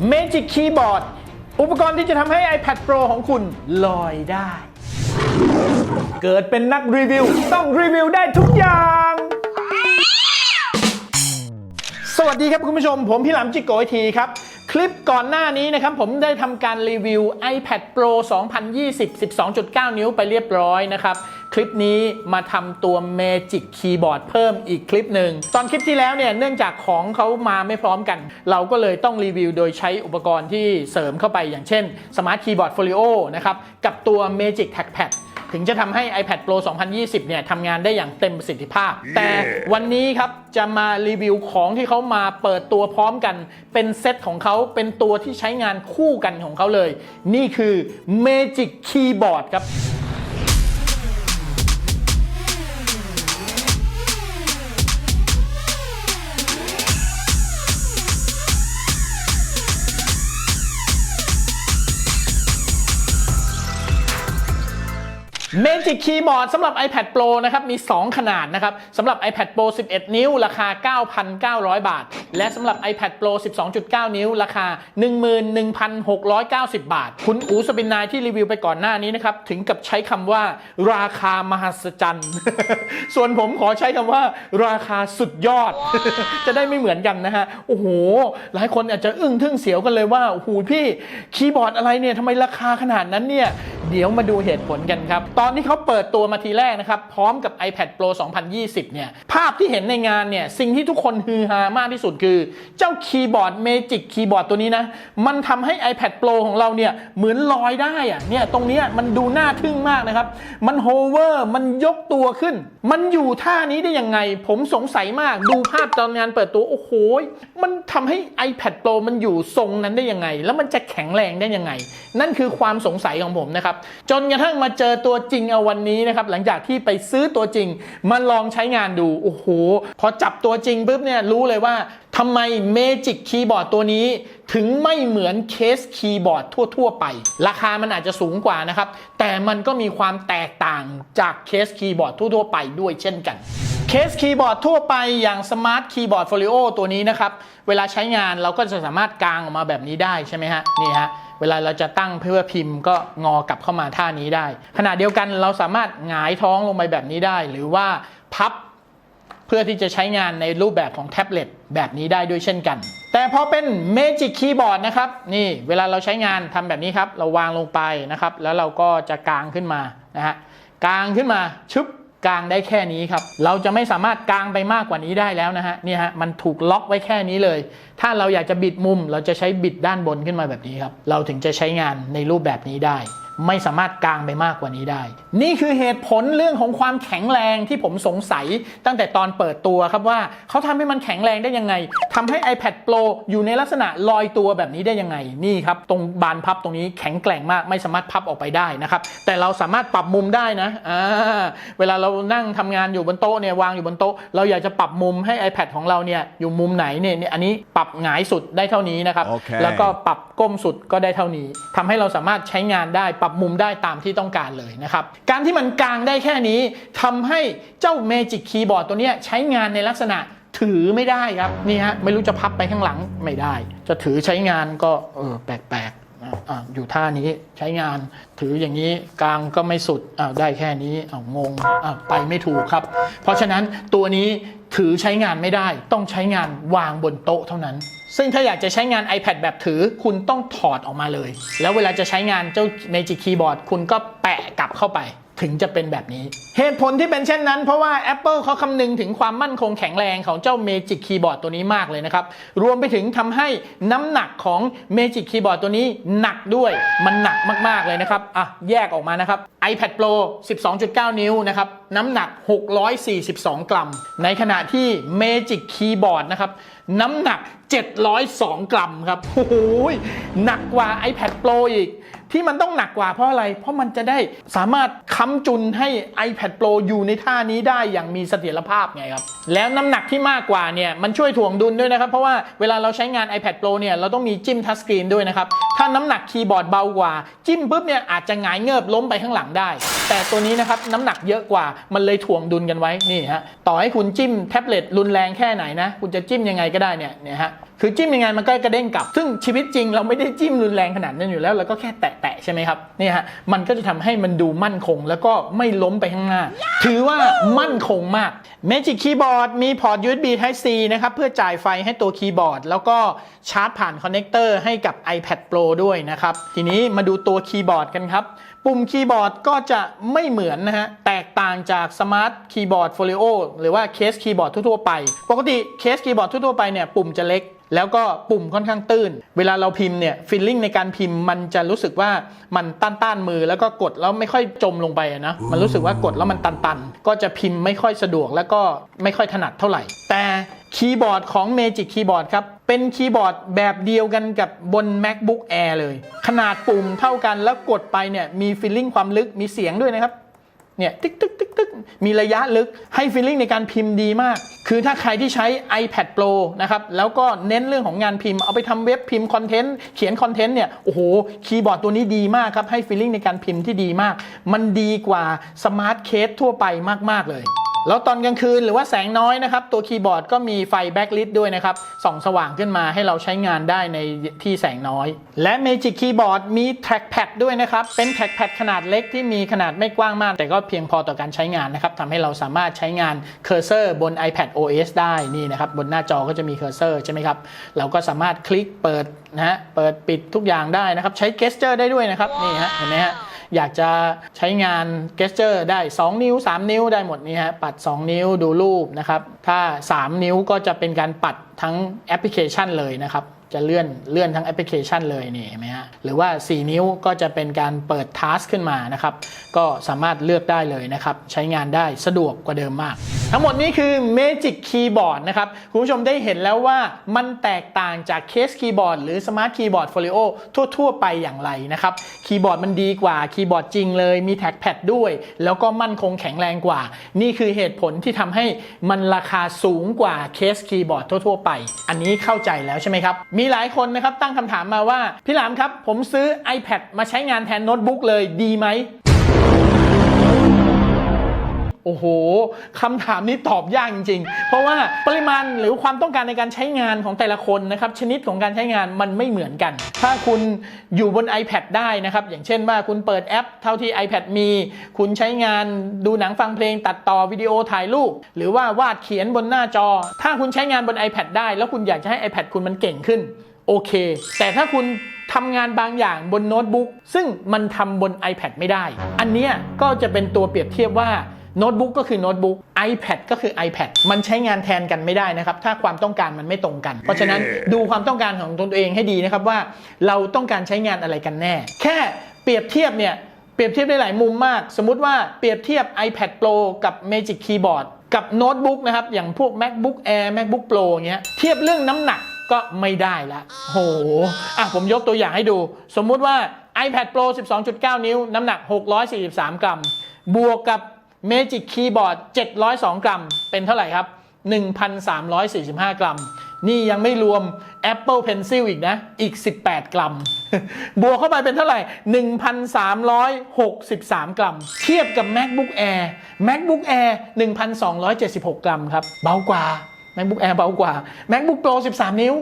Magic Keyboard อุปกรณ์ที่จะทำให้ iPad Pro ของคุณลอยได้ เกิดเป็นนักรีวิว ต้องรีวิวได้ทุกอย่าง สวัสดีครับคุณผู้ชม ผมพี่หลามจิโกไอทีครับ คลิปก่อนหน้านี้นะครับผมได้ทำการรีวิว iPad Pro 2020 12.9 นิ้วไปเรียบร้อยนะครับ คลิปนี้มาทำตัว Magic Keyboard เพิ่มอีกคลิปหนึ่ง ตอนคลิปที่แล้วเนี่ยเนื่องจากของเขามาไม่พร้อมกัน เราก็เลยต้องรีวิวโดยใช้อุปกรณ์ที่เสริมเข้าไปอย่างเช่น Smart Keyboard Folio นะครับ กับตัว Magic Trackpad ถึงจะทำให้ iPad Pro 2020 เนี่ยทำงานได้อย่างเต็มประสิทธิภาพ แต่วันนี้ครับจะมารีวิวของที่เขามาเปิดตัวพร้อมกัน เป็นเซตของเขาเป็นตัวที่ใช้งานคู่กันของเขาเลย นี่คือ Magic Keyboard ครับ Magic Keyboard สำหรับ iPad Pro นะครับมี 2 ขนาดนะครับสำหรับ iPad Pro 11 นิ้ว ราคา 9,900 บาท และสำหรับ iPad Pro 12.9 นิ้ว ราคา 11,690 บาท คุณอูสปินนายที่รีวิวไปก่อนหน้านี้นะครับ ถึงกับใช้คำว่าราคามหัศจรรย์ ส่วนผมขอใช้คำว่าราคาสุดยอด จะได้ไม่เหมือนกันนะฮะ โอ้โห หลายคนอาจจะอึ้งทึ่งเสียวกันเลยว่าโอ้โหพี่คีย์บอร์ดอะไรเนี่ยทำไมราคาขนาดนั้นเนี่ยเดี๋ยวมาดูเหตุผลกันครับ ตอนที่เขาเปิดตัวมาทีแรกนะครับ พร้อมกับ iPad Pro 2020 เนี่ย ภาพที่เห็นในงานเนี่ย สิ่งที่ทุกคนฮือฮามากที่สุดคือ เจ้าคีย์บอร์ด Magic คีย์บอร์ดตัวนี้นะ มันทำให้ iPad Pro ของเราเนี่ยเหมือนลอยได้อะเนี่ยตรงนี้มันดูน่าทึ่งมากนะครับ มันโฮเวอร์มันยกตัวขึ้น มันอยู่ท่านี้ได้ยังไง ผมสงสัยมากดูภาพตอนงานเปิดตัวโอ้โหมันทำให้ iPad Pro มันอยู่ทรงนั้นได้ยังไง แล้วมันจะแข็งแรงได้ยังไง นั่นคือความสงสัยของผมนะครับจนกระทั่งมาเจอตัวจริงเอาวันนี้นะครับหลังจากที่ไปซื้อตัวจริงมาลองใช้งานดูโอ้โหพอจับตัวจริงปุ๊บเนี่ยรู้เลยว่าทำไม Magic Keyboard ตัวนี้ถึงไม่เหมือนเคสคีย์บอร์ดทั่ว ๆ ไป ราคามันอาจจะสูงกว่านะครับ แต่มันก็มีความแตกต่างจากเคสคีย์บอร์ดทั่ว ๆ ไปด้วยเช่นกันเคสคีย์บอร์ดทั่วไปอย่าง Smart Keyboard Folio ตัวนี้นะครับ เวลาใช้งานเราก็จะสามารถกางออกมาแบบนี้ได้ใช่ไหมฮะ นี่ฮะ เวลาเราจะตั้งเพื่อพิมพ์ก็งอกลับเข้ามาท่านี้ได้ ขณะเดียวกันเราสามารถหงายท้องลงไปแบบนี้ได้ หรือว่าพับ พื่อที่จะใช้งานในรูปแบบของแท็บเล็ตแบบนี้ได้ด้วยเช่นกัน แต่พอเป็น Magic Keyboard นะครับ นี่เวลาเราใช้งานทำแบบนี้ครับ เราวางลงไปนะครับ แล้วเราก็จะกางขึ้นมานะฮะกางขึ้นมาชึบกางได้แค่นี้ครับ เราจะไม่สามารถกางไปมากกว่านี้ได้แล้วนะฮะนี่ฮะมันถูกล็อกไว้แค่นี้เลย ถ้าเราอยากจะบิดมุม เราจะใช้บิดด้านบนขึ้นมาแบบนี้ครับ เราถึงจะใช้งานในรูปแบบนี้ได้ ไม่สามารถกางไปมากกว่านี้ได้ นี่คือเหตุผลเรื่องของความแข็งแรงที่ผมสงสัยตั้งแต่ตอนเปิดตัวครับว่าเขาทำให้มันแข็งแรงได้ยังไงทำให้ iPad Pro อยู่ในลักษณะลอยตัวแบบนี้ได้ยังไงนี่ครับตรงบานพับตรงนี้แข็งแกร่งมากไม่สามารถพับออกไปได้นะครับแต่เราสามารถปรับมุมได้นะอ่าเวลาเรานั่งทำงานอยู่บนโต๊ะเนี่ยวางอยู่บนโต๊ะเราอยากจะปรับมุมให้ iPad ของเราเนี่ยอยู่มุมไหนเนี่ยเนี่ยอันนี้ปรับหงายสุดได้เท่านี้นะครับโอเคแล้วก็ปรับก้มสุดก็ได้เท่านี้ทำให้เราสามารถใช้งานได้ปรับมุมได้ตามที่ต้องการเลยนะครับการที่มันกลางได้แค่นี้ทำให้เจ้า Magic Keyboard ตัวนี้ใช้งานในลักษณะถือไม่ได้ครับนี่ฮะไม่รู้จะพับไปข้างหลังไม่ได้ จะถือใช้งานก็เออแปลกๆอะอะอยู่ท่านี้ใช้งานถืออย่างนี้กลางก็ไม่สุดอ้าวได้แค่นี้อ้าวงงอ้าวไปไม่ถูกครับ เพราะฉะนั้นตัวนี้ถือใช้งานไม่ได้ต้องใช้งานวางบนโต๊ะเท่านั้น ซึ่งถ้าอยากจะใช้งาน iPad แบบถือคุณต้องถอดออกมาเลย แล้วเวลาจะใช้งานเจ้า Magic Keyboard คุณก็แปะกลับเข้าไป ถึงจะเป็นแบบนี้ เหตุผลที่เป็นเช่นนั้นเพราะว่า Apple เขาคำนึงถึงความมั่นคงแข็งแรงของเจ้า Magic Keyboard ตัวนี้มากเลยนะครับ รวมไปถึงทำให้น้ำหนักของ Magic Keyboard ตัวนี้หนักด้วย มันหนักมากๆเลยนะครับ อะ แยกออกมานะครับ iPad Pro 12.9 นิ้วนะครับ น้ำหนัก 642 กรัม ในขณะที่ Magic Keyboard นะครับ น้ำหนัก 702 กรัมครับ โอ้โห หนักกว่า iPad Pro อีก ที่มันต้องหนักกว่าเพราะอะไร เพราะมันจะได้สามารถค้ำจุนให้ iPad Pro อยู่ในท่านี้ได้อย่างมีเสถียรภาพไงครับ แล้วน้ำหนักที่มากกว่าเนี่ยมันช่วยถ่วงดุลด้วยนะครับ เพราะว่าเวลาเราใช้งาน iPad Pro เนี่ยเราต้องมีจิ้มทัชสกรีนด้วยนะครับ ถ้าน้ำหนักคีย์บอร์ดเบากว่า จิ้มปุ๊บเนี่ยอาจจะหงายเงิบล้มไปข้างหลังได้ แต่ตัวนี้นะครับน้ำหนักเยอะกว่ามันเลยถ่วงดุลกันไว้นี่ฮะต่อให้คุณจิ้มแท็บเล็ตรุนแรงแค่ไหนนะ คุณจะจิ้มยังไงก็ได้เนี่ยเนี่ยฮะคือจิ้มยังไงมันก็กระเด้งกลับ ซึ่งชีวิตจริงเราไม่ได้จิ้มรุนแรงขนาดนั้นอยู่แล้วเราก็แค่แตะๆใช่ไหมครับนี่ฮะมันก็จะทำให้มันดูมั่นคง แล้วก็ไม่ล้มไปข้างหน้า ถือว่ามั่นคงมาก Magic Keyboard มีพอร์ต USB Type C นะครับเพื่อจ่ายไฟให้ตัวคีย์บอร์ด แล้วก็ชาร์จผ่านคอนเนคเตอร์ให้กับ iPad Pro ด้วยนะครับทีนี้มาดูตัวคีย์บอร์ดกันครับ ปุ่มคีย์บอร์ดก็จะไม่เหมือนนะฮะ แตกต่างจากสมาร์ทคีย์บอร์ดโฟลิโอหรือว่าเคสคีย์บอร์ดทั่วๆไป ปกติเคสคีย์บอร์ดทั่วๆไปเนี่ยปุ่มจะเล็ก แล้วก็ปุ่มค่อนข้างตื้น เวลาเราพิมพ์เนี่ยฟิลลิ่งในการพิมพ์มันจะรู้สึกว่ามันต้านๆมือแล้วก็กดแล้วไม่ค่อยจมลงไปนะมันรู้สึกว่ากดแล้วมันตันๆ ก็จะพิมพ์ไม่ค่อยสะดวกแล้วก็ไม่ค่อยถนัดเท่าไหร่ แต่ คีย์บอร์ดของ Magic Keyboard ครับ เป็นคีย์บอร์ดแบบเดียวกันกับบน MacBook Air เลย ขนาดปุ่มเท่ากันแล้วกดไปเนี่ยมีฟิลลิ่งความลึกมีเสียงด้วยนะครับเนี่ยติ๊กติ๊กติ๊กติ๊กมีระยะลึกให้ฟีลลิ่งในการพิมพ์ดีมาก คือถ้าใครที่ใช้ iPad Pro นะครับแล้วก็เน้นเรื่องของงานพิมพ์เอาไปทำเว็บพิมพ์คอนเทนต์เขียนคอนเทนต์เนี่ยโอ้โหคีย์บอร์ดตัวนี้ดีมากครับให้ฟีลลิ่งในการพิมพ์ที่ดีมาก มันดีกว่าสมาร์ทเคสทั่วไปมาก ๆ เลย แล้วตอนกลางคืนหรือว่าแสงน้อยนะครับตัวคีย์บอร์ดก็มีไฟแบ็กลิ t ด้วยนะครับส่องสว่างขึ้นมาให้เราใช้งานได้ในที่แสงน้อย และ Magic Keyboard มี Trackpad ด้วยนะครับเป็น Trackpad ขนาดเล็กที่มีขนาดไม่กว้างมาก แต่ก็เพียงพอต่อการใช้งานนะครับทำให้เราสามารถใช้งานเคอร์เซอร์บน iPad OS ได้นี่นะครับบนหน้าจอก็จะมีเคอร์เซอร์ใช่ไหมครับเราก็สามารถคลิกเปิดนะฮะเปิดปิดทุกอย่างได้นะครับใช้ Gesture ได้ด้วยนะครับนี่ฮะเห็นไหมฮะ อยากจะใช้งานเกสเจอร์ได้ 2 นิ้ว 3 นิ้วได้หมดนี่ฮะปัด 2 นิ้วดูรูปนะครับ ถ้า 3 นิ้วก็จะเป็นการปัดทั้งแอปพลิเคชันเลยนะครับจะเลื่อนเลื่อนทั้งแอปพลิเคชันเลยนี่เห็นไหมฮะหรือว่า 4 นิ้วก็จะเป็นการเปิดทัสขึ้นมานะครับ ก็สามารถเลือกได้เลยนะครับ ใช้งานได้สะดวกกว่าเดิมมาก ทั้งหมดนี้คือ Magic Keyboard นะครับ คุณผู้ชมได้เห็นแล้วว่ามันแตกต่างจากเคสคีย์บอร์ดหรือ Smart Keyboard Folio ทั่ว ๆ ไปอย่างไรนะครับ คีย์บอร์ดมันดีกว่าคีย์บอร์ดจริงเลยมีแท็กแพดด้วย แล้วก็มั่นคงแข็งแรงกว่า นี่คือเหตุผลที่ทำให้มันราคาสูงกว่าเคสคีย์บอร์ดทั่ว ๆ ไป อันนี้เข้าใจแล้วใช่ไหมครับ มีหลายคนนะครับตั้งคำถามมาว่า พี่หลามครับ ผมซื้อ iPad มาใช้งานแทนโน้ตบุ๊กเลยดีไหม โอ้โหคำถามนี้ตอบยากจริง ๆ เพราะว่าปริมาณหรือความต้องการในการใช้งานของแต่ละคนนะครับชนิดของการใช้งานมันไม่เหมือนกัน ถ้าคุณอยู่บน iPad ได้นะครับอย่างเช่นว่าคุณเปิดแอป เท่าที่ iPad มี คุณใช้งานดูหนังฟังเพลงตัดต่อวิดีโอถ่ายรูปหรือว่าวาดเขียนบนหน้าจอ ถ้าคุณใช้งานบน iPad ได้ แล้วคุณอยากจะให้ iPad คุณมันเก่งขึ้นโอเค แต่ถ้าคุณทำงานบางอย่างบนโน้ตบุ๊กซึ่งมันทำบน iPad ไม่ได้ อันเนี้ยก็จะเป็นตัวเปรียบเทียบว่า โน้ตบุ๊กก็คือโน้ตบุ๊ก iPad ก็คือ iPad มันใช้งานแทนกันไม่ได้นะครับ ถ้าความต้องการมันไม่ตรงกัน เพราะฉะนั้นดูความต้องการของตัวเองให้ดีนะครับว่าเราต้องการใช้งานอะไรกันแน่ แค่เปรียบเทียบเนี่ยเปรียบเทียบได้หลายมุมมาก สมมุติว่าเปรียบเทียบ iPad Pro กับ Magic Keyboard กับโน้ตบุ๊กนะครับ อย่างพวก MacBook Air MacBook Pro เงี้ยเทียบเรื่องน้ำหนักก็ไม่ได้ละโหอะผมยกตัวอย่างให้ดู สมมุติว่า iPad Pro 12.9 นิ้ว น้ำหนัก 643 กรัม บวกกับ Magic Keyboard 702 กรัม เป็นเท่าไหร่ครับ 1,345 กรัม นี่ยังไม่รวม Apple Pencil อีกนะ อีก 18 กรัม บวกเข้าไปเป็นเท่าไหร่ 1,363 กรัม เทียบกับ MacBook Air MacBook Air 1,276 กรัมครับ เบากว่า MacBook Air เบากว่า MacBook Pro 13 นิ้ว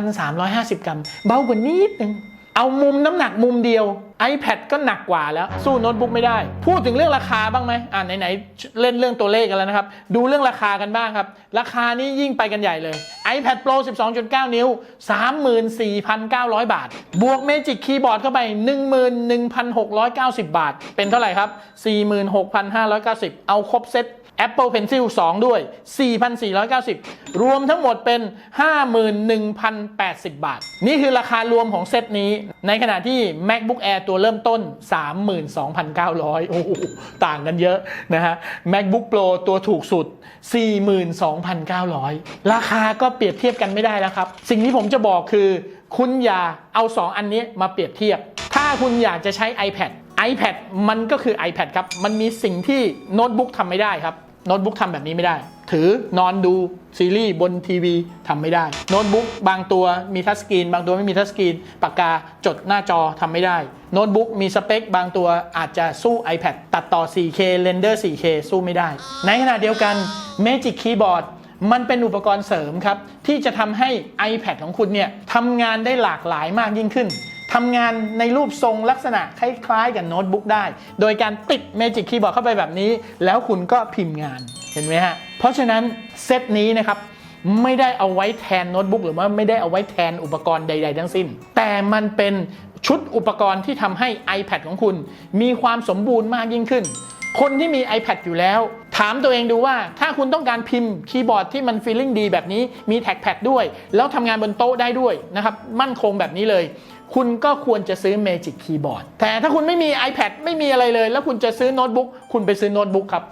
1,350 กรัม เบากว่านิดนึง เอามุมน้ำหนักมุมเดียว iPad ก็หนักกว่าแล้ว สู้โน้ตบุ๊กไม่ได้ พูดถึงเรื่องราคาบ้างไหมอ่าไหนๆ เล่นเรื่องตัวเลขกันแล้วนะครับ ดูเรื่องราคากันบ้างครับ ราคานี้ยิ่งไปกันใหญ่เลย iPad Pro 12.9 นิ้ว 34,900 บาท บวก Magic Keyboard เข้าไป 11,690 บาท เป็นเท่าไหร่ครับ 46,590 เอาครบเซ็ต Apple Pencil 2 ด้วย 4,490 รวมทั้งหมดเป็น 51,080 บาท นี่คือราคารวมของเซตนี้ ในขณะที่ MacBook Air ตัวเริ่มต้น 32,900 โอ้โห ต่างกันเยอะนะฮะ MacBook Pro ตัวถูกสุด 42,900 ราคาก็เปรียบเทียบกันไม่ได้แล้วครับ สิ่งที่ผมจะบอกคือ คุณอย่าเอา 2 อันนี้มาเปรียบเทียบ ถ้าคุณอยากจะใช้ iPad iPad มันก็คือ iPad ครับ มันมีสิ่งที่โน้ตบุ๊กทำไม่ได้ครับ โน้ตบุ๊กทำแบบนี้ไม่ได้ ถือนอนดูซีรีส์บนทีวีทำไม่ได้ โน้ตบุ๊กบางตัวมีทัชสกรีน บางตัวไม่มีทัชสกรีน ปากกาจดหน้าจอทำไม่ได้ โน้ตบุ๊กมีสเปค บางตัวอาจจะสู้ iPad ตัดต่อ 4K เรนเดอร์ 4K สู้ไม่ได้ ในขณะเดียวกัน Magic Keyboard มันเป็นอุปกรณ์เสริมครับ ที่จะทำให้ iPad ของคุณเนี่ยทำงานได้หลากหลายมากยิ่งขึ้น ทำงานในรูปทรงลักษณะคล้ายๆกับโน้ตบุ๊กได้ โดยการติด Magic Keyboard เข้าไปแบบนี้ แล้วคุณก็พิมพ์งานเห็นไหมฮะ เพราะฉะนั้นเซตนี้นะครับไม่ได้เอาไว้แทนโน้ตบุ๊กหรือว่าไม่ได้เอาไว้แทนอุปกรณ์ใด ๆ ทั้งสิ้น แต่มันเป็นชุดอุปกรณ์ที่ทำให้ iPad ของคุณ มีความสมบูรณ์มากยิ่งขึ้น คนที่มี iPad อยู่แล้ว ถามตัวเองดูว่าถ้าคุณต้องการพิมพ์คีย์บอร์ดที่มันฟีลลิ่งดีแบบนี้มีแท็กแพดด้วย แล้วทำงานบนโต๊ะได้ด้วยนะครับมั่นคงแบบนี้เลย คุณก็ควรจะซื้อ Magic Keyboard แต่ถ้าคุณไม่มี iPad ไม่มีอะไรเลย แล้วคุณจะซื้อโน้ตบุ๊กคุณไปซื้อโน้ตบุ๊กครับ